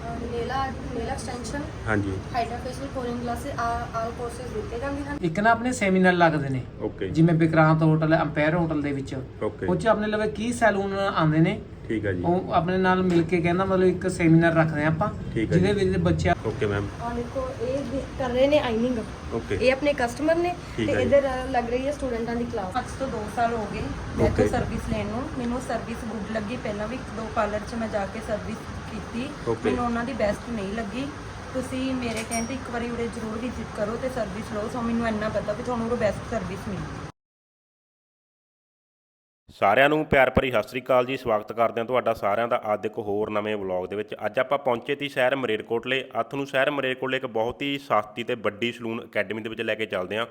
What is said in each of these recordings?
Uh, nail art, nail extension, ਹਾਂਜੀ facial, coring glasses, all all courses ਦਿੱਤੇ ਜਾਂਦੇ ਹਨ ਇੱਕ ਨਾ ਆਪਣੇ ਸੈਮੀਨਾਰ ਲੱਗਦੇ ਨੇ ਓਕੇ ਜਿਵੇਂ ਵਿਕਰਾਂਤ ਹੋਟਲ ਅੰਪਾਇਰ ਹੋਟਲ ਦੇ ਵਿੱਚ ਓਕੇ ਉਹ ਚ ਆਪਣੇ ਲਵੇ ਕੀ ਸੈਲੂਨ ਆਉਂਦੇ ਨੇ ਠੀਕ ਹੈ ਜੀ। ਉਹ ਆਪਣੇ ਨਾਲ ਮਿਲ ਕੇ ਕਹਿੰਦਾ ਮਤਲਬ ਇੱਕ ਸੈਮੀਨਾਰ ਰੱਖਦੇ ਆ ਆਪਾਂ ਠੀਕ ਹੈ ਜਿਹਦੇ। ਵਿੱਚ ਬੱਚਿਆਂ ਓਕੇ ਮੈਮ। ਦੇਖੋ ਇਹ ਦੇ- ਕਰ ਰਹੇ ਨੇ ਆਈਨਿੰਗ। ਓਕੇ। ਇਹ ਆਪਣੇ ਕਸਟਮਰ ਨੇ ਠੀਕ ਤੇ ਹੈ ਜੀ। ਇਧਰ ਲੱਗ ਰਹੀ ਹੈ ਸਟੂਡੈਂਟਾਂ ਦੀ ਕਲਾਸ। ਅੱਜ ਤੋਂ 2 ਸਾਲ ਹੋ ਗਏ ਮੈਂ Okay. ਤੋਂ ਸਰਵਿਸ ਲੈਣ ਨੂੰ। ਮੈਨੂੰ ਸਰਵਿਸ ਗੁੱਡ ਲੱਗੀ। ਪਹਿਲਾਂ ਵੀ ਇੱਕ ਦੋ ਪਾਰਲਰ 'ਚ ਮੈਂ ਜਾ ਕੇ ਸਰਵਿਸ ਕੀਤੀ। Okay. ਮੈਨੂੰ ਉਹਨਾਂ ਦੀ ਬੈਸਟ ਨਹੀਂ ਲੱਗੀ। ਤੁਸੀਂ ਮੇਰੇ ਕਹਿੰਦੇ ਇੱਕ ਵਾਰੀ ਉਰੇ ਜ਼ਰੂਰ ਵਿਜ਼ਿਟ ਕਰੋ ਤੇ ਸਰਵਿਸ ਲਓ। ਸੋ ਮੈਨੂੰ ਇੰਨਾ ਪਤਾ ਵੀ ਤੁਹਾਨੂੰ ਉਰੇ ਬੈਸਟ ਸਰਵਿਸ ਮਿਲੇਗੀ। ਸਾਰਿਆਂ ਨੂੰ ਪਿਆਰ ਭਰੀ ਸਤਿ ਸ੍ਰੀ ਅਕਾਲ ਜੀ। ਸਵਾਗਤ ਕਰਦੇ ਹਾਂ ਤੁਹਾਡਾ ਸਾਰਿਆਂ ਦਾ ਅੱਜ ਇੱਕ ਹੋਰ ਨਵੇਂ ਵਲੌਗ ਦੇ ਵਿੱਚ। ਅੱਜ ਆਪਾਂ ਪਹੁੰਚੇ ਤੀ ਸ਼ਹਿਰ ਮਰੇਰਕੋਟਲੇ। ਅੱਥ ਨੂੰ ਸ਼ਹਿਰ ਮਰੇਰਕੋਟਲੇ ਇੱਕ ਬਹੁਤ ਹੀ ਸਸਤੀ ਤੇ ਵੱਡੀ ਸਲੂਨ ਅਕੈਡਮੀ ਦੇ ਵਿੱਚ ਲੈ ਕੇ ਚੱਲਦੇ ਹਾਂ।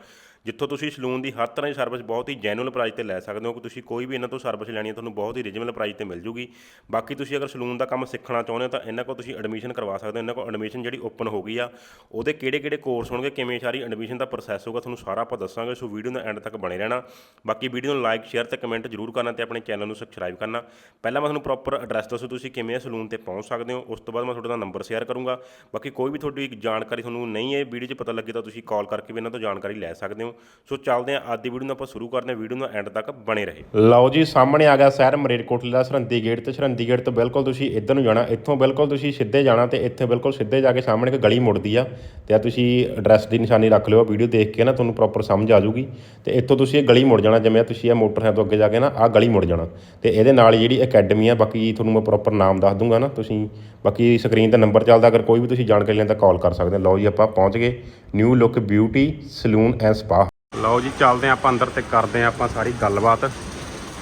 ਜਿੱਥੋਂ ਤੁਸੀਂ ਸਲੂਨ ਦੀ ਹਰ ਤਰ੍ਹਾਂ ਦੀ ਸਰਵਿਸ ਬਹੁਤ ਹੀ ਜੈਨੂਅਲ ਪ੍ਰਾਈਸ ਤੇ ਲੈ ਸਕਦੇ ਹੋ, ਕਿ ਤੁਸੀਂ ਕੋਈ ਵੀ ਇਹਨਾਂ ਤੋਂ ਸਰਵਿਸ ਲੈਣੀ ਹੈ, ਤੁਹਾਨੂੰ ਬਹੁਤ ਹੀ ਰੀਜਨਲ ਪ੍ਰਾਈਸ ਤੇ ਮਿਲ ਜੂਗੀ। ਬਾਕੀ ਤੁਸੀਂ ਅਗਰ ਸਲੂਨ ਦਾ ਕੰਮ ਸਿੱਖਣਾ ਚਾਹੁੰਦੇ ਹੋ, ਤਾਂ ਇਹਨਾਂ ਕੋਲ ਤੁਸੀਂ ਐਡਮਿਸ਼ਨ ਕਰਵਾ ਸਕਦੇ ਹੋ। ਇਹਨਾਂ ਕੋਲ ਐਡਮਿਸ਼ਨ ਜਿਹੜੀ ਓਪਨ ਹੋ ਗਈ ਆ, ਉਹਦੇ ਕਿਹੜੇ ਕਿਹੜੇ ਕੋਰਸ ਹੋਣਗੇ, ਕਿਵੇਂ ਸਾਰੀ ਐਡਮਿਸ਼ਨ ਦਾ ਪ੍ਰੋਸੈਸ ਹੋਊਗਾ, ਤੁਹਾਨੂੰ ਸਾਰਾ ਆਪਾਂ ਦੱਸਾਂਗੇ। ਸੋ ਵੀਡੀਓ ਦਾ ਐਂਡ ਤੱਕ ਬਣੇ ਰਹਿਣਾ। ਬਾਕੀ ਵੀਡੀਓ ਨੂੰ ਲਾਈਕ ਸ਼ੇਅਰ ਤੇ ਕਮੈਂਟ ਜ਼ਰੂਰ ਕਰਨਾ ਤੇ ਆਪਣੇ ਚੈਨਲ ਨੂੰ ਸਬਸਕ੍ਰਾਈਬ ਕਰਨਾ। ਪਹਿਲਾਂ ਮੈਂ ਤੁਹਾਨੂੰ ਪ੍ਰੋਪਰ ਐਡਰੈਸ ਦੱਸੋ, ਤੁਸੀਂ ਕਿਵੇਂ ਸਲੂਨ ਤੇ ਪਹੁੰਚ ਸਕਦੇ ਹੋ, ਉਸ ਤੋਂ ਬਾਅਦ ਮੈਂ ਤੁਹਾਡੇ ਤੁਹਾਡਾ ਨੰਬਰ ਸ਼ੇਅਰ ਕਰੂੰਗਾ। ਬਾਕੀ ਕੋਈ ਵੀ ਤੁਹਾਡੀ ਜਾਣਕਾਰੀ ਤੁਹਾਨੂੰ ਨਹੀਂ ਇਹ ਵੀਡੀਓ 'ਚ ਪਤਾ ਲੱਗੇ ਤਾਂ ਤੁਸੀਂ ਕਾਲ ਕਰਕੇ ਵੀ ਇਹਨਾਂ ਤੋਂ ਜਾਣਕਾਰੀ ਲੈ ਸਕਦੇ ਹੋ। ਸੋ ਚੱਲਦੇ ਹਾਂ, ਅੱਜ ਦੀ ਵੀਡੀਓ ਨੂੰ ਆਪਾਂ ਸ਼ੁਰੂ ਕਰਦੇ ਹਾਂ ਵੀਡੀਓ ਨੂੰ ਐਂਡ ਤੱਕ ਬਣੇ ਰਹੇ। ਲਓ ਜੀ, ਸਾਹਮਣੇ ਆ ਗਿਆ ਸ਼ਹਿਰ ਮਰੇਰਕੋਟਲੇ ਦਾ ਸਰਹੰਦੀ ਗੇਟ ਤੇ, ਸਰਹੰਦੀ ਗੇਟ ਤੋਂ ਬਿਲਕੁਲ ਤੁਸੀਂ ਇੱਧਰ ਨੂੰ ਜਾਣਾ, ਇੱਥੋਂ ਬਿਲਕੁਲ ਤੁਸੀਂ ਸਿੱਧੇ ਜਾਣਾ ਤੇ ਇੱਥੇ ਬਿਲਕੁਲ ਸਿੱਧੇ ਜਾ ਕੇ ਸਾਹਮਣੇ ਇੱਕ ਗਲੀ ਮੁੜਦੀ ਆ ਤੇ ਆ ਤੁਸੀਂ ਐਡਰੈਸ ਦੀ ਨਿਸ਼ਾਨੀ ਰੱਖ ਲਿਓ ਵੀਡੀਓ ਦੇਖ ਕੇ ਨਾ ਤੁਹਾਨੂੰ ਪ੍ਰੋਪਰ ਸਮਝ ਆ ਜਾਊਗੀ ਤੇ ਇੱਥੋਂ ਤੁਸੀਂ ਇਹ ਗਲੀ ਮੁੜ ਜਾਣਾ, ਜਿਵੇਂ ਤੁਸੀਂ ਇਹ ਮੋਟਰਸਾਈਕਲ ਤੋਂ ਅੱਗੇ ਜਾ ਕੇ ਨਾ ਆ ਗਲੀ ਮੁੜ ਜਾਣਾ ਤੇ ਇਹਦੇ ਨਾਲ ਹੀ ਜਿਹੜੀ ਅਕੈਡਮੀ ਆ, ਬਾਕੀ ਤੁਹਾਨੂੰ ਮੈਂ ਪ੍ਰੋਪਰ ਨਾਮ ਦੱਸ ਦੂੰਗਾ ਨਾ, ਤੁਸੀਂ ਬਾਕੀ ਸਕਰੀਨ ਤੇ ਨੰਬਰ ਚੱਲਦਾ, ਅਗਰ ਕੋਈ ਵੀ ਤੁਸੀਂ ਜਾਣਕਾਰੀ ਲੈਣ ਤਾਂ ਕਾਲ ਕਰ ਸਕਦੇ ਹੋ। ਲਓ ਜੀ, ਆਪਾਂ ਪਹੁੰਚ ਗਏ new look beauty salon and spa ਲਓ ਜੀ ਚੱਲਦੇ ਆਪਾਂ ਅੰਦਰ ਤੇ ਕਰਦੇ ਆਪਾਂ ਸਾਰੀ ਗੱਲਬਾਤ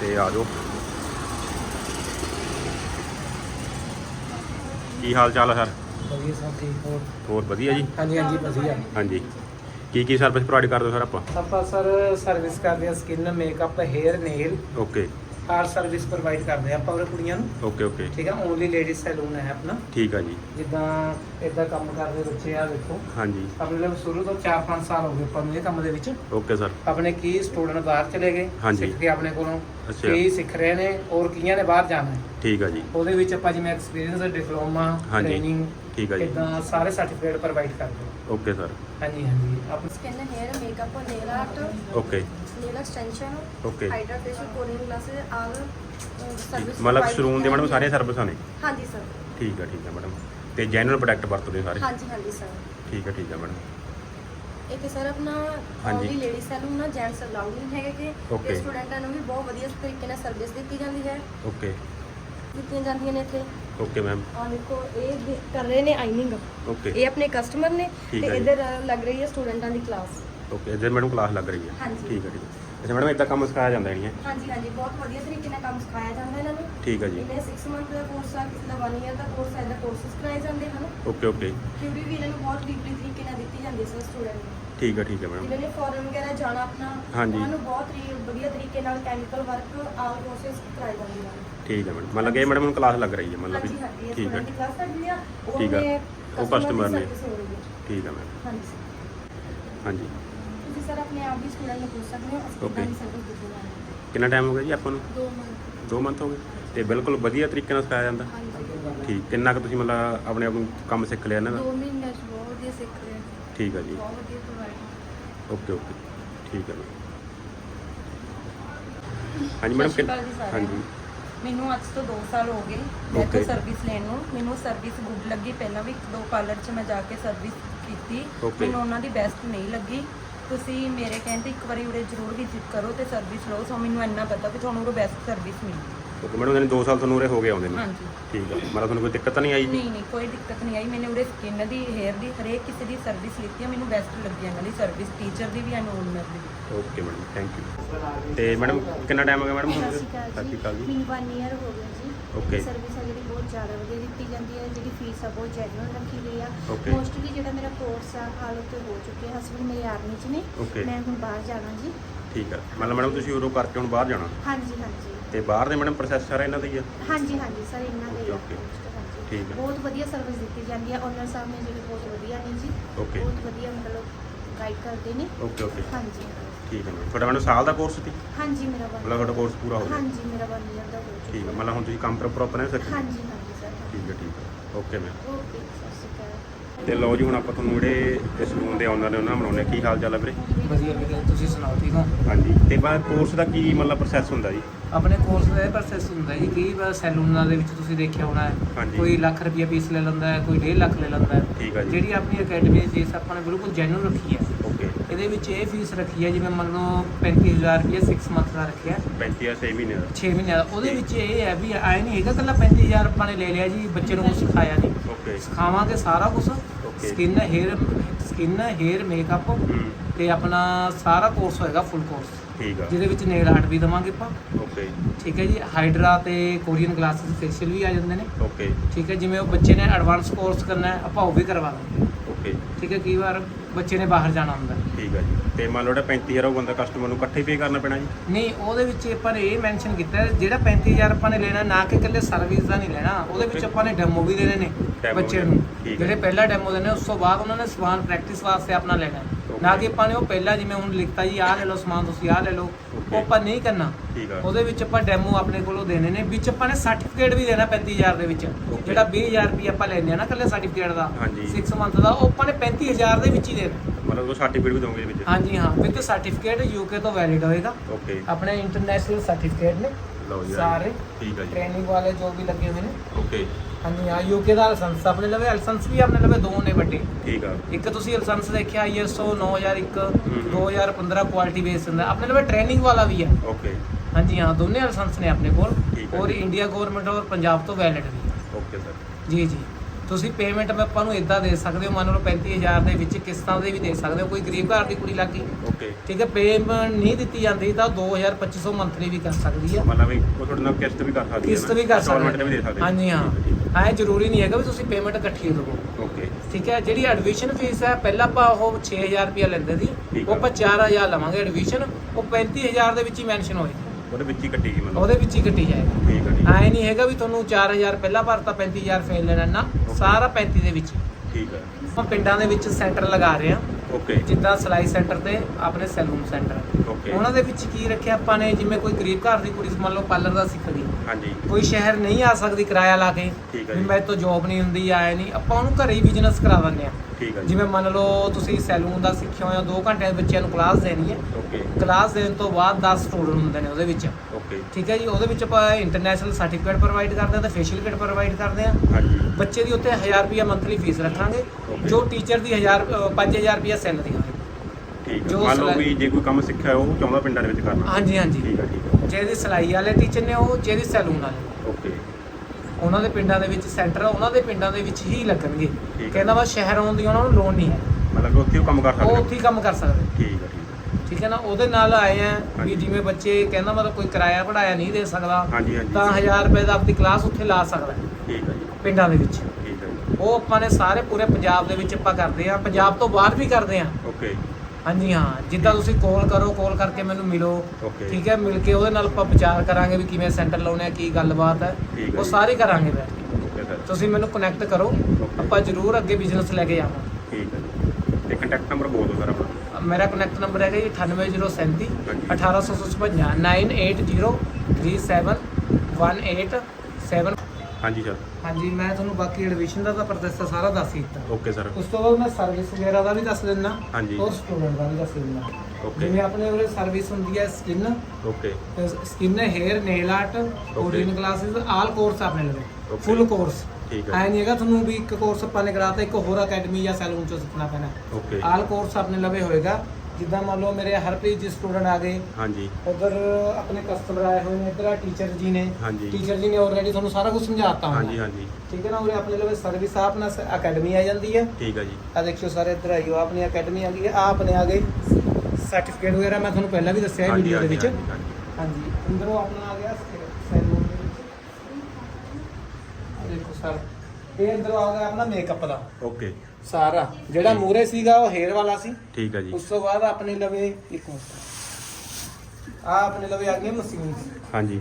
ਤੇ ਆ ਜਾਓ। ਕੀ ਹਾਲ ਚਾਲ ਹੈ ਸਰ? ਵਧੀਆ ਸਭ ਠੀਕ ਹੋਰ? ਹੋਰ ਵਧੀਆ ਜੀ? ਹਾਂਜੀ ਹਾਂਜੀ ਵਧੀਆ। ਹਾਂਜੀ। ਕੀ ਕੀ ਸਰਵਿਸ ਪ੍ਰੋਵਾਈਡ ਕਰਦੇ ਹੋ ਸਰ ਆਪਾਂ? ਆਪਾਂ ਸਰ ਸਰਵਿਸ ਕਰਦੇ ਆ skin makeup hair nail okay ਹਰ ਸਰਵਿਸ ਪ੍ਰੋਵਾਈਡ ਕਰਦੇ ਆ ਆਪਾਂ ਉਹ ਕੁੜੀਆਂ ਨੂੰ। Okay okay. ਠੀਕ ਆ ਓਨਲੀ ਲੇਡੀਜ਼ ਸੈਲੂਨ ਹੈ ਆਪਣਾ। ਠੀਕ ਆ ਜੀ। ਜਿੱਦਾਂ ਇਦਾਂ ਕੰਮ ਕਰਦੇ ਬੱਚੇ ਆ ਦੇਖੋ। ਹਾਂਜੀ। ਆਪਣੇ ਲਈ ਸ਼ੁਰੂ ਤੋਂ 4-5 ਸਾਲ ਹੋ ਗਏ ਆਪਾਂ ਨੂੰ ਇਹ ਕੰਮ ਦੇ ਵਿੱਚ। Okay sir. ਆਪਣੇ ਕੀ ਸਟੂਡੈਂਟ ਬਾਹਰ ਚਲੇ ਗਏ। ਸਿੱਖ ਕੇ ਆਪਣੇ ਕੋਲੋਂ ਅੱਛਾ। ਕੀ ਸਿੱਖ ਰਹੇ ਨੇ ਔਰ ਕੀਆਂ ਨੇ ਬਾਹਰ ਜਾਣਾ ਹੈ। ਠੀਕ ਆ ਜੀ। ਉਹਦੇ ਵਿੱਚ ਆਪਾਂ ਜਿਵੇਂ ਐਕਸਪੀਰੀਅੰਸ ਡਿਪਲੋਮਾ। ਟ੍ਰੇਨਿੰਗ ਠੀਕ ਆ ਜੀ। ਇਦਾਂ ਸਾਰੇ ਸਰਟੀਫਿਕੇਟ ਪ੍ਰੋਵਾਈਡ ਕਰਦੇ। Okay sir. ਹਾਂਜੀ ਹਾਂਜੀ। ਆਪ skin hair makeup nail art okay. Nail extension hydra facial ਕੋਰਿੰਗ ਗਲਾसेस ਆਲ ਸਰਵਿਸ ਮਤਲਬ ਸਲੂਨ ਦੇ ਮੈਡਮ ਸਾਰੀਆਂ ਸਰਵਿਸਾਂ ਨੇ ਹਾਂਜੀ ਸਰ ਠੀਕ ਆ ਠੀਕ ਆ ਮੈਡਮ। ਤੇ ਜੈਨੂਅਲ ਪ੍ਰੋਡਕਟ ਵਰਤਦੇ ਸਾਰੇ? ਹਾਂਜੀ ਹਾਂਜੀ ਸਰ ਠੀਕ ਆ ਠੀਕ ਆ ਮੈਡਮ। ਇੱਕ ਸਰ ਆਪਣਾ ਹਾਂਜੀ। ਓਨਲੀ ਲੇਡੀ ਸੈਲੂਨ ਨਾ ਜੈਂਟਸ ਅਲਾਉਡ ਨਹੀਂ ਹੈਗੇ ਕਿ Okay. ਤੇ ਸਟੂਡੈਂਟਾਂ ਨੂੰ ਵੀ ਬਹੁਤ ਵਧੀਆ ਤਰੀਕੇ ਨਾਲ ਸਰਵਿਸ ਦਿੱਤੀ ਜਾਂਦੀ ਹੈ। ਓਕੇ ਦਿੱਤੀਆਂ ਜਾਂਦੀਆਂ ਨੇ ਇੱਥੇ। ਓਕੇ ਮੈਮ ਔਰ ਦੇਖੋ ਇਹ ਦੇ- ਕਰ ਰਹੇ ਨੇ ਆਈਨਿੰਗ। ਓਕੇ ਇਹ ਆਪਣੇ ਕਸਟਮਰ ਨੇ। ਠੀਕ ਤੇ ਹੈ ਜੀ। ਇਧਰ ਲੱਗ ਰਹੀ ਹੈ ਸਟੂਡੈਂਟਾਂ ਦੀ ਕਲਾਸ ਓਕੇ ਇਧਰ ਮੈਡਮ ਕਲਾਸ ਲੱਗ ਰਹੀ ਹੈ। ਹਾਂਜੀ। ਠੀਕ ਆ ਠੀਕ ਅੱਛਾ ਮੈਡਮ ਇਦਾਂ ਕੰਮ ਸਿਖਾਇਆ ਜਾਂਦਾ ਨਹੀਂ ਹੈ। ਹਾਂਜੀ ਹਾਂਜੀ ਬਹੁਤ ਵਧੀਆ ਤਰੀਕੇ ਨਾਲ ਕੰਮ ਸਿਖਾਇਆ ਜਾਂਦਾ ਇਹਨਾਂ ਨੂੰ। ਠੀਕ ਆ ਜੀ। ਇਹਨੇ 6 ਮੰਥ ਦਾ ਕੋਰਸ ਆ ਕਿਸੇ ਦਾ 1 ਇਅਰ ਦਾ ਕੋਰਸ ਹੈ ਇਹਦਾ ਕੋਰਸਸ ਕਰਾਏ ਜਾਂਦੇ ਹਨ। ਓਕੇ ਓਕੇ ਥਿਊਰੀ ਵੀ ਇਹਨਾਂ ਨੂੰ ਬਹੁਤ ਡੀਪਲੀ ਤਰੀਕੇ ਨਾਲ ਦਿੱਤੀ ਜਾਂਦੀ ਹੈ ਸਰ ਸਟੂਡੈਂਟ ਨੂੰ। ਠੀਕ ਆ ਠੀਕ ਆ ਮੈਡਮ ਜਿਨ੍ਹਾਂ ਨੇ ਫੋਰਨ ਵਗੈਰਾ ਜਾਣਾ ਆਪਣਾ ਹਾਂਜੀ। ਉਹਨਾਂ ਨੂੰ ਬਹੁਤ ਹੀ ਵਧੀਆ ਤਰੀਕੇ ਨਾਲ ਕੈਮੀਕਲ ਵਰਕ ਆਲ ਕੋਰਸਸ ਕਰਾਏ ਜਾਂਦੇ ਹਨ। ਠੀਕ ਆ ਮੈਡਮ ਕਿ ਇਹ ਮੈਡਮ ਨੂੰ ਕਲਾਸ ਲੱਗ ਰਹੀ ਹੈ ਹਾਂਜੀ ਹਾਂਜੀ ਇਹ ਠੀਕ ਕਲਾਸ ਆ। ਉਹ ਠੀਕ। ਆਪਣੇ ਉਹ customer ਨੇ। service ਹੋ ਰਹੀ ਹੈ। ਠੀਕ ਆ ਮੈਮ ਹਾਂਜੀ। ਹਾਂਜੀ। ਸਰ ਆਪਣੇ ਆਪ ਵੀ ਸਟੂਡੈਂਟ ਨੂੰ ਪੁੱਛ ਸਕਦੇ ਹੋ ਅਸੀਂ Okay. ਕਿੰਨੀ ਸਰਵਿਸ ਟਾਈਮ ਹੋ? ਗਿਆ ਜੀ ਆਪਾਂ ਨੂੰ? ਦੋ ਮੰਥ 2 ਮੰਥ ਹੋ ਗਏ? ਤੇ ਬਿਲਕੁਲ ਵਧੀਆ ਤਰੀਕੇ ਨਾਲ ਸਿਖਾਇਆ ਜਾਂਦਾ? ਹਾਂਜੀ। ਠੀਕ ਕਿੰਨਾ ਕੁ ਤੁਸੀਂ ਮਤਲਬ ਆਪਣੇ ਆਪ ਨੂੰ ਕੰਮ ਸਿੱਖ ਲਿਆ ਇਹਨਾਂ ਦਾ? ਦੋ ਮਹੀਨੇ ਚ ਬਹੁਤ ਵਧੀਆ ਸਿੱਖ ਰਹੇ ਹਾਂ। ਠੀਕ ਆ ਜੀ। ਬਹੁਤ ਵਧੀਆ ਪ੍ਰੋਵਾਈਡ ਓਕੇ ਓਕੇ ਠੀਕ ਹੈ ਮੈਮ ਹਾਂਜੀ ਮੈਡਮ ਸਤਿ ਸ਼੍ਰੀ ਅਕਾਲ ਜੀ ਸਾਰਿਆਂ ਹਾਂਜੀ। ਮੈਨੂੰ ਅੱਜ ਤੋਂ 2 ਸਾਲ ਹੋ ਗਏ। ਮੈਂ ਤੋਂ Okay. ਸਰਵਿਸ ਲੈਣ ਨੂੰ। ਮੈਨੂੰ ਸਰਵਿਸ ਗੁੱਡ ਲੱਗੀ। ਪਹਿਲਾਂ ਵੀ ਦੋ ਪਾਰਲਰ 'ਚ ਮੈਂ ਜਾ ਕੇ ਸਰਵਿਸ ਕੀਤੀ। Okay. ਮੈਨੂੰ ਉਹਨਾਂ ਦੀ ਬੈਸਟ ਨਹੀਂ ਲੱਗੀ। ਤੁਸੀਂ ਮੇਰੇ ਕਹਿੰਦੇ ਇੱਕ ਵਾਰੀ ਉਰੇ ਜ਼ਰੂਰ ਵਿਜ਼ਿਟ ਕਰੋ ਤੇ ਸਰਵਿਸ ਲਓ। ਸੋ ਮੈਨੂੰ ਇੰਨਾ ਪਤਾ ਵੀ ਤੁਹਾਨੂੰ ਉਰੇ ਬੈਸਟ ਸਰਵਿਸ ਮਿਲੇਗੀ ਓਕੇ ਮੈਡਮ ਇਹਨੇ 2 ਸਾਲ ਤੁਹਾਨੂੰ ਉਰੇ ਹੋ ਗਏ ਆਉਂਦੇ ਨੂੰ? ਹਾਂਜੀ। ਠੀਕ ਹੈ ਮਤਲਬ ਤੁਹਾਨੂੰ ਕੋਈ ਦਿੱਕਤ ਨਹੀਂ ਆਈ? ਨਹੀਂ ਨਹੀਂ ਕੋਈ ਦਿੱਕਤ ਨਹੀਂ ਆਈ। ਮੈਨੇ ਉਰੇ ਸਕਿਨ ਦੀ ਹੇਅਰ ਦੀ ਹਰੇਕ ਕਿਸੇ ਦੀ ਸਰਵਿਸ ਲਿੱਤੀ ਹੈ ਮੈਨੂੰ ਬੈਸਟ ਲੱਗੀ ਇਹਨਾਂ ਦੀ ਸਰਵਿਸ ਟੀਚਰ ਦੀ ਵੀ ਐਂਡ ਓਨਰ ਦੀ ਵੀ। ਓਕੇ ਮੈਡਮ ਥੈਂਕ ਯੂ ਤੇ ਮੈਡਮ ਕਿੰਨਾ ਟਾਈਮ ਹੋ ਗਿਆ ਮੈਡਮ ਸਤਿ ਸ਼੍ਰੀ ਅਕਾਲ ਸਤਿ ਸ਼੍ਰੀ ਅਕਾਲ ਜੀ। ਮੈਨੂੰ 1 ਇਅਰ ਹੋ ਗਿਆ ਜੀ। Okay. ਸਰਵਿਸ ਆ ਜਿਹੜੀ ਬਹੁਤ ਜ਼ਿਆਦਾ ਵਧੀਆ ਦਿੱਤੀ ਜਾਂਦੀ ਹੈ ਜਿਹੜੀ ਫੀਸ ਆ ਬਹੁਤ ਜੈਨੂਅਲ ਰੱਖੀ ਗਈ ਆ। Okay. ਮੋਸਟਲੀ ਜਿਹੜਾ ਮੇਰਾ ਕੋਰਸ ਆ ਹਾਲ ਉੱਤੇ ਹੋ ਚੁੱਕੇ ਹਸਬੰਡ ਮੇਰੇ ਆਰਮੀ 'ਚ ਨੇ। Okay. ਮੈਂ ਹੁਣ ਬਾਹਰ ਜਾਣਾ ਜੀ। ਠੀਕ ਹੈ ਮਤਲਬ ਮੈਡਮ ਤੁਸੀਂ ਉਰੋਂ ਕਰਕੇ ਹੁਣ ਬਾਹਰ ਜਾਣਾ? ਹਾਂਜੀ ਹਾਂਜੀ। ਤੇ ਬਾਹਰ ਦੇ ਮੈਡਮ ਪ੍ਰੋਸੈਸ ਸਾਰਾ ਇਹਨਾਂ ਦਾ ਹੀ ਆ? ਹਾਂਜੀ ਹਾਂਜੀ ਸਰ ਇਹਨਾਂ ਦੇ Okay, okay. ਹਾਂਜੀ। ਠੀਕ ਹੈ। ਬਹੁਤ ਵਧੀਆ ਸਰਵਿਸ ਦਿੱਤੀ ਜਾਂਦੀ ਹੈ ਓਨਰ ਸਾਹਿਬ ਨੇ ਜਿਹੜੇ ਬਹੁਤ ਵਧੀਆ ਨੇ ਜੀ। Okay. ਬਹੁਤ ਵਧੀਆ ਮਤਲਬ ਗਾਈਡ ਕਰਦੇ ਨੇ। ਓਕੇ ਓਕੇ ਹਾਂਜੀ। ਠੀਕ ਹੈ ਮੈਡਮ। ਤੁਹਾਡਾ ਮੈਡਮ ਸਾਲ ਦਾ ਕੋਰਸ ਸੀ? ਹਾਂਜੀ ਮੇਰਾ ਮਤਲਬ one ਤੁਹਾਡਾ ਕੋਰਸ ਪੂਰਾ ਹੋ ਗਿਆ? ਹਾਂਜੀ ਮੇਰਾ 1 ਇਅਰ ਦਾ ਹੋ ਠੀਕ ਹੈ ਮਤਲਬ ਹੁਣ ਤੁਸੀਂ ਕੰਮ ਪ੍ਰੋਪਰ ਨਹੀਂ ਸਿੱਖ ਹਾਂਜੀ ਹਾਂਜੀ ਸਰ। ਠੀਕ ਹੈ ਠੀਕ ਹੈ। ਓਕੇ ਮੈਮ ਓਕੇ ਸਤਿ ਸ਼੍ਰੀ ਅਕਾਲ। ਤੇ ਲਓ ਜੀ ਹੁਣ ਆਪਾਂ ਤੁਹਾਨੂੰ ਜਿਹੜੇ ਇਸ ਸਲੂਨ ਦੇ ਓਨਰ ਨੇ ਉਹਨਾਂ ਬਣਾਉਣੇ ਕੀ ਹਾਲ ਚਾਲ ਹੈ ਵੀਰੇ? ਵਧੀਆ ਵੀਰੇ ਤੁਸੀਂ ਸੁਣਾਓ ਠੀਕ ਹੋ? ਹਾਂਜੀ। ਤੇ ਬਾਅਦ ਕੋਰਸ ਦਾ ਕੀ ਮਤਲਬ ਪ੍ਰੋਸੈਸ ਹੁੰਦਾ ਜੀ? ਆਪਣੇ ਕੋਰਸ ਦਾ ਇਹ ਪ੍ਰੋਸੈਸ ਹੁੰਦਾ ਜੀ ਕਈ ਵਾਰ ਸੈਲੂਨਾਂ ਦੇ ਵਿੱਚ ਤੁਸੀਂ ਦੇਖਿਆ ਹੋਣਾ ਹੈ। ਹਾਂਜੀ। ਕੋਈ ਲੱਖ ਰੁਪਈਆ ਫੀਸ ਲੈ ਲੈਂਦਾ ਹੈ ਕੋਈ 1.5 ਲੱਖ ਲੈ ਲੈਂਦਾ ਹੈ। ਠੀਕ ਹੈ ਜੀ। ਜਿਹੜੀ ਆਪਣੀ ਅਕੈਡਮੀ ਫੀਸ ਆਪਾਂ ਨੇ ਬਿਲਕੁਲ ਜੈਨੂਨ ਰੱਖੀ ਹੈ। ਇਹਦੇ ਵਿੱਚ ਇਹ ਫੀਸ ਰੱਖੀ ਹੈ ਜਿਵੇਂ ਮੰਨ ਲਓ 35000 ਰੁਪਏ 6 ਮੰਥ ਦਾ ਰੱਖਿਆ। 35 ਜਾਂ 6 ਮਹੀਨੇ ਦਾ। 6 ਮਹੀਨਿਆਂ ਦਾ। ਉਹਦੇ ਵਿੱਚ ਇਹ ਹੈ ਵੀ ਆਏ ਨਹੀਂ ਹੈਗਾ ਕੱਲਾ 35000 ਆਪਾਂ ਨੇ ਲੈ ਲਿਆ ਜੀ ਬੱਚੇ ਨੂੰ ਸਿਖਾਇਆ ਨਹੀਂ। ਓਕੇ ਸਿਖਾਵਾਂਗੇ ਸਾਰਾ ਕੁਝ. Skin hair skin hair makeup ਤੇ ਆਪਣਾ ਸਾਰਾ ਕੋਰਸ ਹੋਏਗਾ ਫੁੱਲ ਕੋਰਸ ਠੀਕ ਆ। ਜਿਹਦੇ ਵਿੱਚ ਨੇਲ ਆਰਟ ਵੀ ਦਵਾਂਗੇ ਆਪਾਂ। ਓਕੇ ਠੀਕ ਹੈ ਜੀ ਹਾਈਡਰਾ ਤੇ ਕੋਰੀਅਨ ਗਲਾਸਿਸ ਫੇਸ਼ੀਅਲ ਵੀ ਆ ਜਾਂਦੇ ਨੇ। ਓਕੇ ਠੀਕ ਹੈ ਜਿਵੇਂ ਉਹ ਬੱਚੇ ਨੇ ਐਡਵਾਂਸ ਕੋਰਸ ਕਰਨਾ ਹੈ ਆਪਾਂ ਉਹ ਵੀ ਕਰਵਾ ਦਾਂਗੇ। ਓਕੇ ਠੀਕ ਹੈ ਕਈ ਵਾਰ ਬੱਚੇ ਨੇ ਬਾਹਰ ਜਾਣਾ ਹੁੰਦਾ। ਠੀਕ ਆ ਜੀ। ਤੇ ਮੰਨ ਲਓ ਜਿਹੜਾ 35000 ਉਹ ਬੰਦਾ ਕਸਟਮਰ ਨੂੰ ਇਕੱਠੇ ਪੇ ਕਰਨਾ ਪੈਣਾ ਜੀ? ਨਹੀਂ ਉਹਦੇ ਵਿੱਚ ਆਪਾਂ ਨੇ ਇਹ ਮੈਂਸ਼ਨ ਕੀਤਾ ਹੈ, ਜਿਹੜਾ 35000 ਆਪਾਂ ਨੇ ਲੈਣਾ ਨਾ ਕਿ ਇਕੱਲੇ ਸਰਵਿਸ ਦਾ ਨਹੀਂ ਲੈਣਾ। ਉਹਦੇ ਵਿੱਚ ਆਪਾਂ ਨੇ ਡੈਮੋ ਵੀ ਦੇਣੇ ਨੇ Demo ਬੱਚੇ ਵੀ, ਨੂੰ। ਠੀਕ ਹੈ। ਜਿਹੜੇ ਪਹਿਲਾ ਡੈਮੋ ਦੇਣੇ ਉਸ ਤੋਂ ਬਾਅਦ ਉਹਨਾਂ ਨੇ ਸਮਾਨ ਪ੍ਰੈਕਟਿਸ ਵਾਸਤੇ ਆਪਣਾ ਲੈਣਾ। ਹੈ. ਨਾ ਕਿ ਆਪਾਂ ਨੇ ਉਹ ਪਹਿਲਾਂ ਜਿਵੇਂ ਹੁਣ ਲਿਖਤਾ ਜੀ ਆਹ ਲੈ ਲਓ ਸਮਾਨ ਤੁਸੀਂ ਆਹ ਲੈ ਲਓ. ਉਹ ਆਪਾਂ ਨਹੀਂ ਕਰਨਾ। ਠੀਕ ਆ। ਉਹਦੇ ਵਿੱਚ ਆਪਾਂ ਡੈਮੋ ਆਪਣੇ ਕੋਲੋਂ ਦੇਣੇ ਨੇ। ਵਿੱਚ ਆਪਾਂ ਨੇ ਸਰਟੀਫਿਕੇਟ ਵੀ ਦੇਣਾ 35000 ਦੇ ਵਿੱਚ। ਜਿਹੜਾ 20000 ਰੁਪਏ ਆਪਾਂ ਲੈਂਦੇ ਆ ਨਾ ਇਕੱਲੇ ਸਰਟੀਫਿਕੇਟ ਦਾ ਹਾਂਜੀ। 6 ਮੰਥ ਦਾ ਉਹ ਆਪਾਂ ਨੇ 35000 ਦੇ ਵਿੱਚ ਹੀ ਦੇਣਾ। ਮਤਲਬ ਉਹ ਸਰਟੀਫਿਕੇਟ ਵੀ ਦੋਗੇ ਵਿੱਚ? ਹਾਂਜੀ ਹਾਂ ਵਿਦ ਸਰਟੀਫਿਕੇਟ ਯੂਕੇ ਤੋਂ ਵੈਲਿਡ ਹੋਏਗਾ। ਓਕੇ ਆਪਣੇ ਇੰਟਰਨੈਸ਼ਨਲ ਸਰਟੀਫਿਕੇਟ ਨੇ। ਲਓ ਜੀ ਸਾਰੇ ਠੀਕ ਆ ਜੀ। ਟ੍ਰੇਨਿੰਗ ਵਾਲੇ ਜੋ ਵੀ ਲੱਗੇ ਹੋਏ ਨੇ। ਓਕੇ ਹਾਂਜੀ ਹਾਂ ਯੂਕੇ ਦਾ ਲਾਇਸੈਂਸ ਆਪਣੇ ਲਵੇ ਲਾਇਸੈਂਸ ਵੀ ਆਪਣੇ ਲਵੇ ਦੋ ਨੇ ਵੱਡੇ। ਠੀਕ ਆ। ਇੱਕ ਤੁਸੀਂ ਲਾਇਸੈਂਸ ਦੇਖਿਆ ISO 9001 ਹਮ। 2015 ਕੁਆਲਿਟੀ ਬੇਸ ਹੁੰਦਾ। ਆਪਣੇ ਲਵੇ ਟ੍ਰੇਨਿੰਗ ਵਾਲਾ ਵੀ ਹੈ ਓਕੇ ਹਾਂਜੀ ਹਾਂ ਦੋਨੇ ਲਾਇਸੈਂਸ ਨੇ ਆਪਣੇ ਕੋਲ। ਠੀਕ ਹੈ ਔਰ ਜੀ। ਇੰਡੀਆ ਗਵਰਨਮੈਂਟ ਔਰ ਪੰਜਾਬ ਤੋਂ ਵੈਲਿਡ ਵੀ ਹੈ। ਓਕੇ ਸਰ ਜੀ ਜੀ। ਤੁਸੀਂ ਪੇਮੈਂਟ ਮੈਂ ਆਪਾਂ ਨੂੰ ਇਦਾਂ ਦੇ ਸਕਦੇ ਹੋ ਮੰਨ ਲਓ 35000 ਦੇ ਵਿੱਚ ਕਿਸ਼ਤਾਂ ਦੇ ਵੀ ਦੇ ਸਕਦੇ ਹੋ ਕੋਈ ਗਰੀਬ ਘਰ ਦੀ ਕੁੜੀ ਲੱਗੀ। ਓਕੇ ਠੀਕ ਹੈ ਪੇਮੈਂਟ ਨਹੀਂ ਦਿੱਤੀ ਜਾਂਦੀ ਤਾਂ 2250 ਮੰਥਲੀ ਵੀ ਕਰ ਸਕਦੀ ਹੈ ਮਤਲਬ ਵੀ ਉਹ ਤੁਹਾਡੇ ਨਾਲ ਕਿਸ਼ਤ ਵੀ ਕਰ ਸਕਦੀ ਹੈ ਕਿਸ਼ਤ ਵੀ ਕਰ ਸਕਦੇ ਵੀ ਦੇ ਸਕਦੇ ਹਾਂਜੀ ਹਾਂ। ਐ ਜ਼ਰੂਰੀ ਨਹੀਂ ਹੈਗਾ ਵੀ ਤੁਸੀਂ ਪੇਮੈਂਟ ਇਕੱਠੀ ਹੈ ਓਕੇ ਠੀਕ ਹੈ ਜਿਹੜੀ ਐਡਮਿਸ਼ਨ ਫੀਸ ਹੈ ਪਹਿਲਾਂ ਆਪਾਂ ਉਹ 6000 ਰੁਪਏ ਲੈਂਦੇ ਸੀ ਉਹ। ਆਪਾਂ 4000 ਲਵਾਂਗੇ ਐਡਮਿਸ਼ਨ ਉਹ 35000 ਦੇ ਵਿੱਚ ਹੀ ਮੈਂਸ਼ਨ ਹੋਏਗੀ। ਉਹਦੇ ਵਿੱਚ ਹੀ ਕੱਟੀ ਗਈ ਮਤਲਬ। ਉਹਦੇ ਵਿੱਚ ਹੀ ਕੱਟੀ ਜਾਏਗੀ। ਐ ਨਹੀਂ ਹੈਗਾ ਵੀ ਤੁਹਾਨੂੰ 4000 ਪਹਿਲਾਂ ਭਰਤਾ 35000 ਫੇਲ ਲੈਣਾ ਨਾ। ਸਾਰਾ 35 ਦੇ ਵਿੱਚ। ਹੀ। ਠੀਕ ਆ ਆਪਾਂ ਪਿੰਡਾਂ ਦੇ ਵਿੱਚ ਸੈਂਟਰ ਲਗਾ ਰਹੇ ਹਾਂ। ਓਕੇ ਜਿੱਦਾਂ ਸਲਾਈ ਸੈਂਟਰ ਤੇ ਆਪਣੇ ਸੈਲੂਨ ਸੈਂਟਰ। ਓਕੇ ਉਹਨਾਂ ਦੇ ਵਿੱਚ ਕੀ ਰੱਖਿਆ ਆਪਾਂ ਨੇ? ਜਿਵੇਂ ਕੋਈ ਗਰੀਬ ਘਰ ਦੀ ਕੁੜੀ ਮੰਨ ਲਓ ਪਾਰਲਰ ਦਾ ਸਿੱਖਦੀ ਹਾਂਜੀ। ਕੋਈ ਸ਼ਹਿਰ ਨਹੀਂ ਆ ਸਕਦੀ ਕਿਰਾਇਆ ਲਾ ਕੇ। ਹੈ ਵੀ। ਮੇਰੇ ਤੋਂ ਜੌਬ ਨਹੀਂ ਹੁੰਦੀ ਆਇਆ ਨਹੀਂ। ਆਪਾਂ ਉਹਨੂੰ ਘਰੇ ਹੀ ਬਿਜ਼ਨਸ ਕਰਾ ਦਿੰਦੇ ਆ ਠੀਕ ਜੀ। ਜਿਵੇਂ ਮੰਨ ਲਓ ਤੁਸੀਂ ਸੈਲੂਨ ਦਾ ਸਿੱਖਿਆ ਹੋਇਆ 2 ਘੰਟੇ ਦੇ ਬੱਚਿਆਂ ਨੂੰ ਕਲਾਸ ਦੇਣੀ ਹੈ। ਓਕੇ ਕਲਾਸ ਦੇਣ ਤੋਂ ਬਾਅਦ 10 ਸਟੂਡੈਂਟ ਹੁੰਦੇ ਨੇ ਉਹਦੇ ਵਿੱਚ। ਓਕੇ ਠੀਕ ਹੈ ਜੀ ਉਹਦੇ ਵਿੱਚ ਆਪਾਂ ਇੰਟਰਨੈਸ਼ਨਲ ਸਰਟੀਫਿਕੇਟ ਪ੍ਰੋਵਾਈਡ ਕਰਦੇ ਆ ਤੇ ਫੇਸ਼ੀਅਲ ਕਿਟ ਪ੍ਰੋਵਾਈਡ ਕਰਦੇ ਆ ਹਾਂਜੀ। ਬੱਚੇ ਦੀ ਉੱਤੇ 1000 ਰੁਪਿਆ ਮੰਥਲੀ ਫੀਸ ਰੱਖਾਂਗੇ। Okay. ਜੋ ਟੀਚਰ ਦੀ 1000 5000 ਰੁਪਿਆ ਸੈਲਰੀ ਹੋਵੇ ਠੀਕ ਆ ਜੋ ਮੰਨ ਲਓ ਸਿਲਾਈ- ਵੀ ਜੇ ਕੋਈ ਕੰਮ ਸਿੱਖਿਆ ਉਹ ਚਾਹੁੰਦਾ ਪਿੰਡਾਂ ਦੇ ਵਿੱਚ ਕਰਨਾ। ਹਾਂਜੀ ਹਾਂਜੀ। ਠੀਕ ਆ ਠੀਕ ਆ ਜਿਹਦੀ ਸਿਲਾਈ ਵਾਲੇ ਟੀਚਰ ਨੇ ਉਹ ਜਿਹਦੀ ਸੈਲੂਨ ਵਾਲੇ। ਓਕੇ ਉਹਨਾਂ ਦੇ ਪਿੰਡਾਂ ਦੇ ਵਿੱਚ ਸੈਂਟਰ ਉਹਨਾਂ ਦੇ ਪਿੰਡਾਂ ਦੇ ਵਿੱਚ ਹੀ ਲੱਗਣਗੇ। ਹੈ। ਕਹਿੰਦਾ ਵਾ ਸ਼ਹਿਰ ਆਉਣ ਦੀ ਉਹਨਾਂ ਨੂੰ ਲੋੜ ਨਹੀਂ ਹੈ। ਮਤਲਬ ਕਿ ਉੱਥੇ ਉਹ ਕੰਮ ਕਰ ਉਹ ਸਕਦੇ ਉੱਥੇ ਹੀ ਕੰਮ ਕਰ ਸਕਦੇ ਠੀਕ ਆ ਠੀਕ ਹੈ ਨਾ? ਉਹਦੇ ਨਾਲ ਆਏ ਆ ਵੀ। ਜਿਵੇਂ ਬੱਚੇ ਕਹਿੰਦਾ ਮਤਲਬ ਕੋਈ ਕਿਰਾਇਆ ਪੜਾਇਆ ਨਹੀਂ ਦੇ ਸਕਦਾ ਹਾਂਜੀ ਹਾਂਜੀ। ਤਾਂ 1000 ਰੁਪਏ ਦਾ ਆਪਣੀ ਕਲਾਸ ਉੱਥੇ ਲਾ ਸਕਦਾ ਹੈ, ਠੀਕ ਜੀ। ਪਿੰਡਾਂ ਦੇ ਵਿੱਚ। ਠੀਕ ਜੀ। ਉਹ ਆਪਾਂ ਨੇ ਸਾਰੇ ਪੂਰੇ ਪੰਜਾਬ ਦੇ ਵਿੱਚ ਆਪਾਂ ਕਰਦੇ ਆ ਪੰਜਾਬ ਤੋਂ ਬਾਹਰ ਵੀ ਕਰਦੇ ਆ। ਓਕੇ ਹਾਂਜੀ ਹਾਂ ਜਿੱਦਾਂ ਤੁਸੀਂ ਕਾਲ ਕਰੋ ਕਾਲ ਕਰਕੇ ਮੈਨੂੰ ਮਿਲੋ। ਠੀਕ ਹੈ ਮਿਲ ਕੇ ਉਹਦੇ ਨਾਲ ਆਪਾਂ ਵਿਚਾਰ ਕਰਾਂਗੇ ਵੀ ਕਿਵੇਂ ਸੈਂਟਰ ਲਾਉਣੇ ਆ ਕੀ ਗੱਲਬਾਤ ਹੈ। ਠੀਕ ਹੈ ਉਹ ਜੀ। ਸਾਰੇ ਕਰਾਂਗੇ ਬੈਠ ਕੇ ਓਕੇ ਸਰ ਤੁਸੀਂ ਮੈਨੂੰ ਕਨੈਕਟ ਕਰੋ। ਆਪਾਂ ਜ਼ਰੂਰ ਅੱਗੇ ਬਿਜ਼ਨਸ ਲੈ ਕੇ ਜਾਵਾਂਗੇ। ਠੀਕ ਜੀ। ਤੇ ਕੰਟੈਕਟ ਨੰਬਰ ਬੋਲ ਦਿਓ ਸਰ ਆਪਣਾ। ਮੇਰਾ ਕਨੈਕਟ ਨੰਬਰ ਹੈਗਾ ਜੀ 98037 ਹਾਂਜੀ। 1855 980371887 ਹਾਂਜੀ ਸਰ ਹਾਂਜੀ ਮੈਂ ਤੁਹਾਨੂੰ ਬਾਕੀ ਐਡਮਿਸ਼ਨ ਦਾ ਤਾਂ ਪ੍ਰੋਸੈਸ ਸਾਰਾ ਦੱਸ ਦਿੱਤਾ। ਓਕੇ ਸਰ ਉਸ ਤੋਂ ਬਾਅਦ ਮੈਂ ਸਰਵਿਸ ਵਗੈਰਾ ਦਾ ਵੀ ਦੱਸ ਦਿੰਦਾ ਹਾਂਜੀ। ਔਰ ਸਟੂਡੈਂਟ ਦਾ ਵੀ ਦੱਸ ਦਿੰਦਾ। ਓਕੇ ਜਿਵੇਂ ਆਪਣੇ ਉਰੇ ਸਰਵਿਸ ਹੁੰਦੀ ਹੈ skin okay skin hair nail art Korean classes all course ਆਪਣੇ ਲਵੇ. ਫੁੱਲ ਕੋਰਸ ਠੀਕ ਐ ਹੈ ਨਹੀਂ ਹੈਗਾ ਤੁਹਾਨੂੰ ਵੀ ਇੱਕ ਕੋਰਸ ਆਪਾਂ ਨੇ ਕਰਾਤਾ ਇੱਕ ਹੋਰ ਅਕੈਡਮੀ ਜਾਂ ਸੈਲੂਨ ਚੋਂ ਸਿੱਖਣਾ ਪੈਣਾ। ਓਕੇ ਆਲ ਕੋਰਸ ਆਪਣੇ ਲਵੇ ਹੋਏਗਾ। ਜਿੱਦਾਂ ਮੰਨ ਲਓ ਮੇਰੇ ਹਰਪ੍ਰੀਤ ਜੀ ਸਟੂਡੈਂਟ ਆ ਗਏ। ਹਾਂਜੀ। ਉਧਰ ਆਪਣੇ ਕਸਟਮਰ ਆਏ ਹੋਏ ਨੇ ਇਧਰ ਟੀਚਰ ਜੀ ਨੇ। ਹਾਂਜੀ। ਟੀਚਰ ਜੀ ਨੇ ਆਲਰੇਡੀ ਤੁਹਾਨੂੰ ਸਾਰਾ ਕੁਝ ਸਮਝਾਤਾ ਹੋਣਾ। ਹਾਂਜੀ ਹਾਂਜੀ। ਠੀਕ ਹੈ ਨਾ ਉਰੇ ਆਪਣੇ ਲਵੇ ਸਰਵਿਸ ਆ ਆਪਣਾ ਅਕੈਡਮੀ ਆ ਜਾਂਦੀ ਹੈ। ਠੀਕ ਆ ਜੀ। ਆ ਦੇਖਿਓ ਸਾਰੇ ਇੱਧਰ ਆਇਓ ਆਪਣੀ ਅਕੈਡਮੀ ਆ ਗਈ ਹੈ ਆ ਆਪਣੇ ਆ ਗਏ। ਸਰਟੀਫਿਕੇਟ ਵਗੈਰਾ ਮੈਂ ਤੁਹਾਨੂੰ ਪਹਿਲਾਂ ਵੀ ਦੱਸਿਆ ਹੈ ਵੀਡੀਓ ਦੇ ਵਿੱਚ। ਹਾਂਜੀ ਅੰਦਰੋਂ ਆਪਣਾ ਆ ਗਿਆ ਸੈਲੂਨ ਦੇ ਵਿੱਚ ਆਹ ਦੇਖੋ ਸਰ ਇਹ ਅੰਦਰੋਂ ਆ ਗਿਆ ਆਪਣਾ ਮੇਕਅਪ ਦਾ। ਓਕੇ ਸਾਰਾ ਜਿਹੜਾ ਮੂਰੇ ਸੀਗਾ ਉਹ ਹੇਅਰ ਵਾਲਾ ਸੀ। ਠੀਕ ਆ ਜੀ। ਉਸ ਤੋਂ ਬਾਅਦ ਆਪਣੇ ਲਵੇ ਇੱਕ ਆ ਆਪਣੇ ਲਵੇ ਆ ਗਈ ਮਸ਼ੀਨ ਹਾਂਜੀ।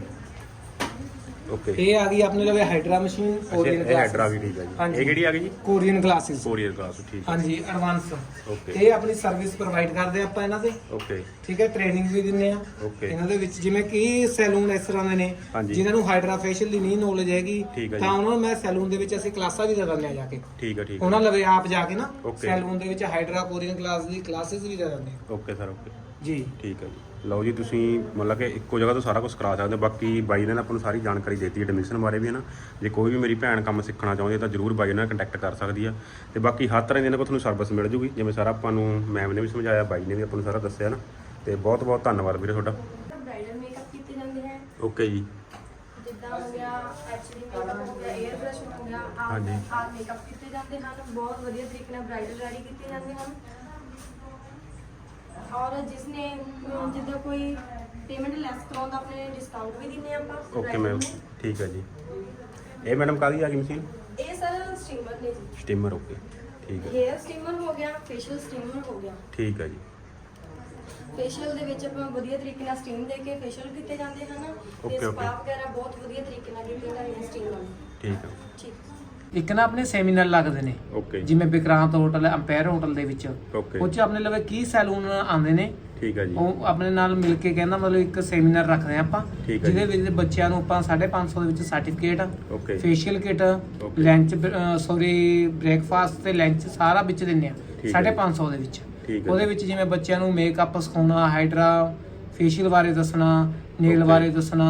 ਓਕੇ ਇਹ ਆ ਗਈ ਆਪਣੇ ਲਵੇ ਹਾਈਡਰਾ ਮਸ਼ੀਨ ਕੋਰੀਅਨ ਇਹ ਹੈਡਰਾ ਵੀ ਠੀਕ ਹੈ ਜੀ। ਹਾਂਜੀ। ਇਹ ਕਿਹੜੀ ਆ ਗਈ ਜੀ? ਕੋਰੀਅਨ ਗਲਾਸਿਸ ਕੋਰੀਅਰ ਗਲਾਸ ਠੀਕ ਹੈ ਹਾਂਜੀ ਐਡਵਾਂਸ ਓਕੇ ਇਹ ਆਪਣੀ ਸਰਵਿਸ ਪ੍ਰੋਵਾਈਡ ਕਰਦੇ ਆਪਾਂ ਇਹਨਾਂ ਦੇ ਓਕੇ ਠੀਕ ਹੈ ਟ੍ਰੇਨਿੰਗ ਵੀ ਦਿੰਦੇ ਆ। ਓਕੇ ਇਹਨਾਂ ਦੇ ਵਿੱਚ ਜਿਵੇਂ ਕਿ ਸੈਲੂਨ ਇਸ ਤਰ੍ਹਾਂ ਦੇ ਨੇ ਹਾਂਜੀ। ਜਿਨ੍ਹਾਂ ਨੂੰ ਹਾਈਡਰਾ ਫੇਸ਼ੀਅਲ ਦੀ ਨਹੀਂ ਨੌਲੇਜ ਹੈਗੀ ਠੀਕ ਹੈ ਜੀ। ਤਾਂ ਉਹਨਾਂ ਨੂੰ ਮੈਂ ਸੈਲੂਨ ਦੇ ਵਿੱਚ ਅਸੀਂ ਕਲਾਸਾਂ ਵੀ ਦਿੰਦੇ ਆ ਜਾ ਕੇ। ਠੀਕ ਹੈ ਠੀਕ ਹੈ ਉਹਨਾਂ ਲਵੇ ਆਪ ਜਾ ਕੇ ਨਾ Okay। ਸੈਲੂਨ ਦੇ ਵਿੱਚ ਹਾਈਡਰਾ ਕੋਰੀਅਨ ਕਲਾਸ ਦੀ ਕਲਾਸਿਸ ਵੀ ਦੇ ਦਿੰਦੇ ਆ। ਓਕੇ ਸਰ ਓਕੇ ਜੀ। ਠੀਕ ਹੈ ਜੀ। ਲਓ ਜੀ ਤੁਸੀਂ ਮਤਲਬ ਕਿ ਇੱਕੋ ਜਗ੍ਹਾ ਤੋਂ ਸਾਰਾ ਕੁਝ ਕਰਾ ਸਕਦੇ ਹੋ। ਬਾਕੀ ਬਾਈ ਨੇ ਨਾ ਆਪਾਂ ਨੂੰ ਸਾਰੀ ਜਾਣਕਾਰੀ ਦਿੱਤੀ ਐਡਮਿਸ਼ਨ ਬਾਰੇ ਵੀ ਹੈ ਨਾ। ਜੇ ਕੋਈ ਵੀ ਮੇਰੀ ਭੈਣ ਕੰਮ ਸਿੱਖਣਾ ਚਾਹੁੰਦੀ ਹੈ ਤਾਂ ਜਰੂਰ ਬਾਈ ਨਾਲ ਕੰਟੈਕਟ ਕਰ ਸਕਦੀ ਆ। ਤੇ ਬਾਕੀ ਹਰ ਤਰ੍ਹਾਂ ਦੀ ਇਹਨਾਂ ਕੋਲ ਤੁਹਾਨੂੰ ਸਰਵਿਸ ਮਿਲ ਜੂਗੀ। ਜਿਵੇਂ ਸਾਰਾ ਆਪਾਂ ਨੂੰ ਮੈਮ ਨੇ ਵੀ ਸਮਝਾਇਆ ਬਾਈ ਨੇ ਵੀ ਆਪਾਂ ਨੂੰ ਸਾਰਾ ਦੱਸਿਆ ਨਾ। ਤੇ ਬਹੁਤ ਬਹੁਤ ਧੰਨਵਾਦ ਵੀਰੇ ਤੁਹਾਡਾ। ਬ੍ਰਾਈਡਲ ਮੇਕਅਪ ਕੀਤੇ ਜਾਂਦੇ ਹੈ। ਓਕੇ ਜੀ। ਜਿੱਦਾਂ ਹੋ ਗਿਆ ਐਚਡੀ ਮੇਕਅਪ ਹੋ ਗਿਆ 에ਅਰ ਬ੍ਰਸ਼ ਹੋ ਗਿਆ। ਆਰ ਮੇਕਅਪ ਕੀਤੇ ਜਾਂਦੇ ਹਨ। ਬਹੁਤ ਵਧੀਆ ਤਰੀਕੇ ਨਾਲ ਬ੍ਰਾਈਡਲ ਰੈਡੀ ਕੀਤੇ ਜਾਂਦੇ ਹਨ। ਔਰ ਜਿਸਨੇ ਅਮ, ਜਿੱਦਾਂ ਕੋਈ ਪੇਮੈਂਟ ਲੈਸ ਕਰਾਉਂਦਾ ਆਪਣੇ ਡਿਸਕਾਊਂਟ ਵੀ ਦਿੰਦੇ ਆਪਾਂ ਓਕੇ ਮੈਮ ਨੂੰ। ਠੀਕ ਹੈ ਜੀ। ਇਹ ਮੈਡਮ ਕਾਹਦੀ ਆ ਗਈ ਮਸ਼ੀਨ ਇਹ ਸਰ ਸਟੀਮਰ ਨੇ ਜੀ। ਸਟੀਮਰ ਓਕੇ ਠੀਕ ਹੈ। ਹੇਅਰ ਸਟੀਮਰ ਹੋ ਗਿਆ ਫੇਸ਼ੀਅਲ ਸਟੀਮਰ ਹੋ ਗਿਆ। ਠੀਕ ਹੈ ਜੀ। ਫੇਸ਼ੀਅਲ ਦੇ ਵਿੱਚ ਆਪਾਂ ਵਧੀਆ ਤਰੀਕੇ ਨਾਲ ਸਟੀਮ ਦੇ ਕੇ ਫੇਸ਼ੀਅਲ ਕੀਤੇ ਜਾਂਦੇ ਹਨ। Okay, ਤੇ okay. ਸਪਾ ਵਗੈਰਾ ਬਹੁਤ ਵਧੀਆ ਤਰੀਕੇ ਨਾਲ ਕੀਤੀਆਂ ਜਾਂਦੀਆਂ ਸਟੀਮ ਨਾਲ ਠੀਕ ਹੈ। ਠੀਕ। ਇੱਕ ਨਾ ਆਪਣੇ ਸੈਮੀਨਾਰ ਲੱਗਦੇ ਨੇ। ਓਕੇ ਜਿਵੇਂ ਵਿਕਰਾਂਤ ਹੋਟਲ ਅੰਪਾਇਰ ਹੋਟਲ ਦੇ ਵਿੱਚ। ਓਕੇ ਉਹ ਚ ਆਪਣੇ ਲਵੇ ਕੀ ਸੈਲੂਨ ਆਉਂਦੇ ਨੇ। ਠੀਕ ਹੈ ਜੀ। ਉਹ ਆਪਣੇ ਨਾਲ ਮਿਲ ਕੇ ਕਹਿੰਦਾ ਮਤਲਬ ਇੱਕ ਸੈਮੀਨਾਰ ਰੱਖਦੇ ਆ ਆਪਾਂ। ਜਿਹਦੇ ਵਿੱਚ ਬੱਚਿਆਂ ਨੂੰ ਆਪਾਂ 550 ਦੇ ਵਿੱਚ certificate facial kit. Lunch sorry breakfast ਤੇ ਲੰਚ ਸਾਰਾ ਵਿੱਚ ਦਿੰਨੇ ਆ। ਠੀਕ ਹੈ। 550 ਦੇ ਵਿੱਚ। ਉਹਦੇ। ਵਿੱਚ ਜਿਵੇਂ ਬੱਚਿਆਂ ਨੂੰ ਮੇਕਅਪ ਸਿਖਾਉਣਾ ਹਾਈਡਰਾ ਫੇਸ਼ੀਅਲ ਬਾਰੇ ਦੱਸਣਾ ਨੇਲ. ਬਾਰੇ ਦੱਸਣਾ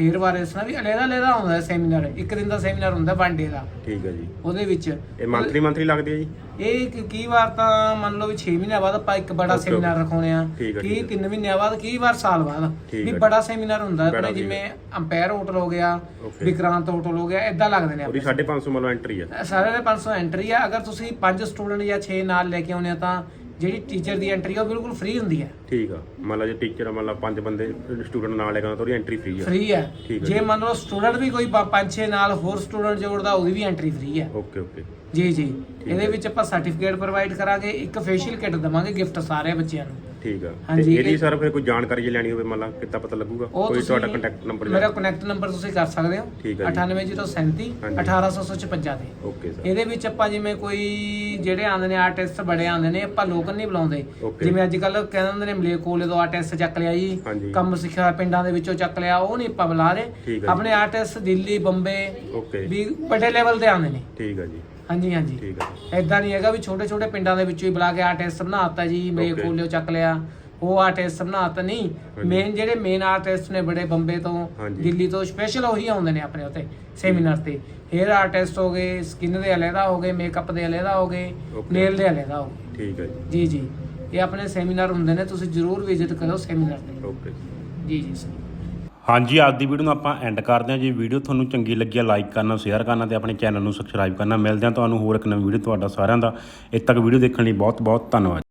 ਹੇਅਰ ਬਾਰੇ ਦੱਸਣਾ ਵੀ ਅਲੱਗ ਅਲੱਗ ਹੁੰਦਾ ਹੈ ਸੈਮੀਨਾਰ ਇੱਕ ਦਿਨ ਦਾ ਸੈਮੀਨਾਰ ਹੁੰਦਾ ਵਨ ਡੇ ਦਾ। ਠੀਕ ਹੈ ਜੀ। ਉਹਦੇ ਵਿੱਚ। ਇਹ ਮੰਥਲੀ ਮੰਥਲੀ ਲੱਗਦੀ ਹੈ ਜੀ? ਇਹ ਕ- ਕਈ ਵਾਰ ਤਾਂ ਮੰਨ ਲਓ ਵੀ 6 ਮਹੀਨਿਆਂ ਬਾਅਦ ਆਪਾਂ ਇੱਕ ਬੜਾ Okay, ਸੈਮੀਨਾਰ. ਰਖਾਉਣੇ ਆ। ਠੀਕ ਹੈ, ਠੀਕ ਹੈ। 3 ਮਹੀਨਿਆਂ ਬਾਅਦ ਕਈ ਵਾਰ ਸਾਲ ਬਾਅਦ। ਠੀਕ ਵੀ ਹੈ। ਬੜਾ ਸੈਮੀਨਾਰ ਹੁੰਦਾ ਬੜਾ ਆਪਣੇ ਠੀਕ ਜਿਵੇਂ ਅੰਪਾਇਰ ਹੋਟਲ ਹੋ ਗਿਆ Okay. ਵਿਕਰਾਂਤ ਹੋਟਲ ਹੋ ਗਿਆ ਇਦਾਂ ਲੱਗਦੇ ਨੇ ਉਹਦੀ 550 ਮਤਲਬ ਐਂਟਰੀ ਹੈ ਸਾਰੇ ਦੇ 500 ਐਂਟਰੀ ਆ। ਅਗਰ ਤੁਸੀਂ 5 ਸਟੂਡੈਂਟ ਜਾਂ 6 ਨਾਲ ਲੈ ਕੇ ਆਉਨੇ ਆ ਤਾਂ ਜਿਹੜੀ ਟੀਚਰ ਦੀ ਐਂਟਰੀ ਆ ਉਹ ਬਿਲਕੁਲ ਫ੍ਰੀ ਹੁੰਦੀ ਹੈ। ਠੀਕ ਆ। ਮੰਨ ਲਓ ਜੇ ਟੀਚਰ ਮੰਨ ਲਓ ਪੰਜ ਬੰਦੇ ਸਟੂਡੈਂਟ ਨਾਲ ਲੈ ਕੇ ਆਉਣਾ ਤਾਂ ਉਹਦੀ ਐਂਟਰੀ ਫ੍ਰੀ ਆ। ਫ੍ਰੀ ਹੈ। ਠੀਕ ਹੈ ਜੇ ਜੀ। ਮੰਨ ਲਓ ਸਟੂਡੈਂਟ ਵੀ ਕੋਈ 5-6 ਨਾਲ ਹੋਰ ਸਟੂਡੈਂਟ ਜੋੜਦਾ ਉਹਦੀ ਵੀ ਐਂਟਰੀ ਫ੍ਰੀ ਹੈ। ਓਕੇ ਓਕੇ ਜੀ ਜੀ। ਇਹਦੇ ਵਿੱਚ ਆਪਾਂ ਸਰਟੀਫਿਕੇਟ ਪ੍ਰੋਵਾਈਡ ਕਰਾਂਗੇ ਇੱਕ ਫੇਸ਼ੀਅਲ ਕਿਟ ਦਵਾਂਗੇ ਗਿਫਟ ਸਾਰੇ ਬੱਚਿਆਂ ਨੂੰ ਠੀਕ ਆ ਤੇ ਹਾਂਜੀ, ਇਹਦੀ ਇਹ- ਸਰ ਫਿਰ ਕੋਈ ਜਾਣਕਾਰੀ ਜੇ ਲੈਣੀ ਹੋਵੇ ਮੰਨ ਲਾ ਕਿੱਦਾਂ ਪਤਾ ਲੱਗੂਗਾ ਉਹ ਕੋਈ ਤੁਸੀਂ ਤੁਹਾਡਾ ਕੰਟੈਕਟ ਨੰਬਰ ਮੇਰਾ ਕਨੈਕਟ ਨੰਬਰ ਤੁਸੀਂ ਕਰ ਸਕਦੇ ਹੋ ਠੀਕ ਹੈ ਜੀ। 98037 ਹਾਂਜੀ। 1855 ਤੇ ਓਕੇ ਸਰ ਇਹਦੇ ਵਿੱਚ ਆਪਾਂ ਜਿਵੇਂ ਕੋਈ ਜਿਹੜੇ ਆਉਂਦੇ ਨੇ ਆਰਟਿਸਟ ਬੜੇ ਆਉਂਦੇ ਨੇ ਆਪਾਂ ਲੋਕਲ ਨਹੀਂ ਬੁਲਾਉਂਦੇ Okay. ਜਿਵੇਂ ਅੱਜ ਕੱਲ ਕਹਿੰਦੇ ਹੁੰਦੇ ਨੇ ਮਲੇਕੋਲੇ ਤੋਂ ਆਰਟਿਸਟ ਚੱਕ ਲਿਆ ਜੀ। ਕੰਮ ਸਿੱਖਿਆ ਪਿੰਡਾਂ ਦੇ ਵਿੱਚੋਂ ਚੱਕ ਲਿਆ ਉਹ ਨਹੀਂ ਆਪਾਂ ਬੁਲਾ ਰਹੇ ਠੀਕ ਹੈ ਜੀ। ਆਪਣੇ ਆਰਟਿਸਟ ਦਿੱਲੀ ਬੰਬੇ ਓਕੇ ਵੀ ਵੱਡੇ ਲੈਵਲ ਤੇ ਆਉਂਦੇ ਨੇ ਠੀਕ ਆ ਜੀ ਹਾਂਜੀ ਹਾਂਜੀ। ਠੀਕ ਆ ਐਦਾਂ ਨਹੀਂ ਹੈਗਾ ਵੀ ਛੋਟੇ ਛੋਟੇ ਪਿੰਡਾਂ ਦੇ ਵਿੱਚੋਂ ਹੀ ਬੁਲਾ ਕੇ ਆਰਟਿਸਟ ਬਣਾਤਾ ਜੀ ਮਲੇਕੋਲੇ ਚੱਕ ਲਿਆ। ਉਹ ਆਰਟਿਸਟ ਬਣਾਤਾ ਨਹੀਂ ਹਾਂਜੀ। ਮੇਨ ਜਿਹੜੇ ਮੇਨ ਆਰਟਿਸਟ ਨੇ ਬੜੇ ਬੰਬੇ ਤੋਂ ਹਾਂਜੀ। ਦਿੱਲੀ ਤੋਂ ਸਪੈਸ਼ਲ ਉਹੀ ਆਉਂਦੇ ਨੇ ਆਪਣੇ ਉੱਤੇ ਸੈਮੀਨਾਰ ਤੇ। ਹੇਅਰ ਆਰਟਿਸਟ ਹੋ ਗਏ ਸਕਿਨ ਦੇ ਅਲੱਗਾ ਹੋ ਗਏ ਮੇਕਅਪ ਦੇ ਅਲੱਗਾ ਹੋ ਗਏ Okay. ਨੇਲ ਦੇ ਅਲੱਗਾ ਹੋ ਗਏ। ਠੀਕ ਜੀ। ਜੀ ਜੀ। ਇਹ ਆਪਣੇ ਸੈਮੀਨਾਰ ਹੁੰਦੇ ਨੇ ਤੁਸੀਂ ਜਰੂਰ ਵਿਜ਼ਿਟ ਕਰੋ ਸੈਮੀਨਾਰ ਤੇ। ਓਕੇ ਜੀ ਜੀ ਸਰ। ਹਾਂਜੀ, ਅੱਜ ਦੀ ਵੀਡੀਓ ਨੂੰ ਆਪਾਂ ਐਂਡ ਕਰਦੇ ਹਾਂ ਜੇ। ਵੀਡੀਓ ਤੁਹਾਨੂੰ ਚੰਗੀ ਲੱਗੀ ਆ ਲਾਈਕ ਕਰਨਾ ਸ਼ੇਅਰ ਕਰਨਾ ਤੇ ਆਪਣੇ ਚੈਨਲ ਨੂੰ ਸਬਸਕ੍ਰਾਈਬ ਕਰਨਾ। ਮਿਲਦੇ ਹਾਂ ਤੁਹਾਨੂੰ ਹੋਰ ਇੱਕ ਨਵੀਂ ਵੀਡੀਓ ਤੁਹਾਡਾ ਸਾਰਿਆਂ ਦਾ। ਇੱਥੇ ਤੱਕ ਵੀਡੀਓ ਦੇਖਣ ਲਈ ਬਹੁਤ ਬਹੁਤ ਧੰਨਵਾਦ।